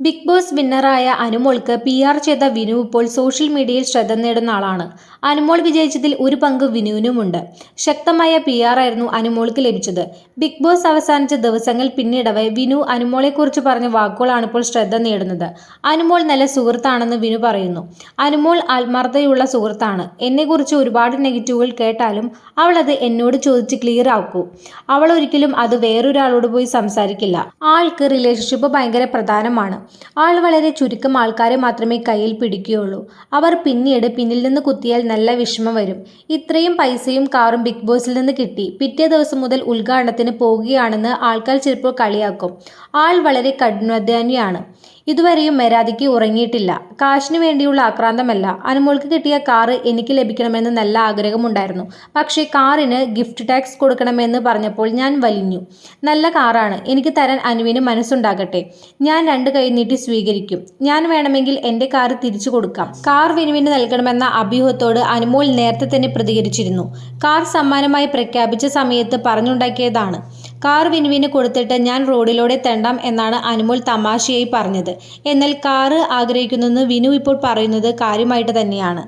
Big Boss വിന്നറായ അനുമോൾക്ക് P R ചെയ്ത വിനു ഇപ്പോൾ സോഷ്യൽ മീഡിയയിൽ ശ്രദ്ധ നേടുന്ന ആളാണ്. അനുമോൾ വിജയിച്ചതിൽ ഒരു പങ്ക് വിനുവിനുമുണ്ട്. ശക്തമായ പി ആർ ആയിരുന്നു അനുമോൾക്ക് ലഭിച്ചത്. ബിഗ് ബോസ് അവസാനിച്ച ദിവസങ്ങൾ പിന്നീടവെ വിനു അനുമോളെക്കുറിച്ച് പറഞ്ഞ വാക്കുകളാണ് ഇപ്പോൾ ശ്രദ്ധ നേടുന്നത്. അനുമോൾ നല്ല സുഹൃത്താണെന്ന് വിനു പറയുന്നു. അനുമോൾ ആത്മാർത്ഥതയുള്ള സുഹൃത്താണ്. എന്നെക്കുറിച്ച് ഒരുപാട് നെഗറ്റീവുകൾ കേട്ടാലും അവൾ അത് എന്നോട് ചോദിച്ച് ക്ലിയർ ആക്കൂ. അവൾ ഒരിക്കലും അത് വേറൊരാളോട് പോയി സംസാരിക്കില്ല. ആൾക്ക് റിലേഷൻഷിപ്പ് ഭയങ്കര പ്രധാനമാണ്. ആൾ വളരെ ചുരുക്കം ആൾക്കാരെ മാത്രമേ കയ്യിൽ പിടിക്കുകയുള്ളൂ. അവർ പിന്നീട് പിന്നിൽ നിന്ന് കുത്തിയാൽ നല്ല വിഷമം വരും. ഇത്രയും പൈസയും കാറും ബിഗ് ബോസിൽ നിന്ന് കിട്ടി. പിറ്റേ ദിവസം മുതൽ ഉദ്ഘാടനത്തിന് പോകുകയാണെന്ന് ആൾക്കാർ ചിലപ്പോൾ കളിയാക്കും. ആൾ വളരെ കഠിനാധ്വാനിയാണ്. ഇതുവരെയും മെരാദിക്ക് ഉറങ്ങിയിട്ടില്ല. കാശിനു വേണ്ടിയുള്ള ആക്രാന്തമല്ല. അനുമോൾക്ക് കിട്ടിയ കാറ് എനിക്ക് ലഭിക്കണമെന്ന് നല്ല ആഗ്രഹമുണ്ടായിരുന്നു. പക്ഷേ കാറിന് ഗിഫ്റ്റ് ടാക്സ് കൊടുക്കണമെന്ന് പറഞ്ഞപ്പോൾ ഞാൻ വലിഞ്ഞു. നല്ല കാറാണ്. എനിക്ക് തരാൻ അനുവിന് മനസ്സുണ്ടാകട്ടെ. ഞാൻ രണ്ട് കൈ നീട്ടി സ്വീകരിക്കും. ഞാൻ വേണമെങ്കിൽ എന്റെ കാർ തിരിച്ചു കൊടുക്കാം. കാർ വിനുവിന് നൽകണമെന്ന അഭ്യൂഹത്തോട് അനുമോൾ നേരത്തെ തന്നെ പ്രതികരിച്ചിരുന്നു. കാർ സമ്മാനമായി പ്രഖ്യാപിച്ച സമയത്ത് പറഞ്ഞുണ്ടാക്കിയതാണ്. കാർ വിനുവിന് കൊടുത്തിട്ട് ഞാൻ റോഡിലൂടെ തെണ്ടാം എന്നാണ് അനുമോൾ തമാശയായി പറഞ്ഞത്. എന്നാൽ കാറ് ആഗ്രഹിക്കുന്നെന്ന് വിനു ഇപ്പോൾ പറയുന്നത് കാര്യമായിട്ട് തന്നെയാണ്.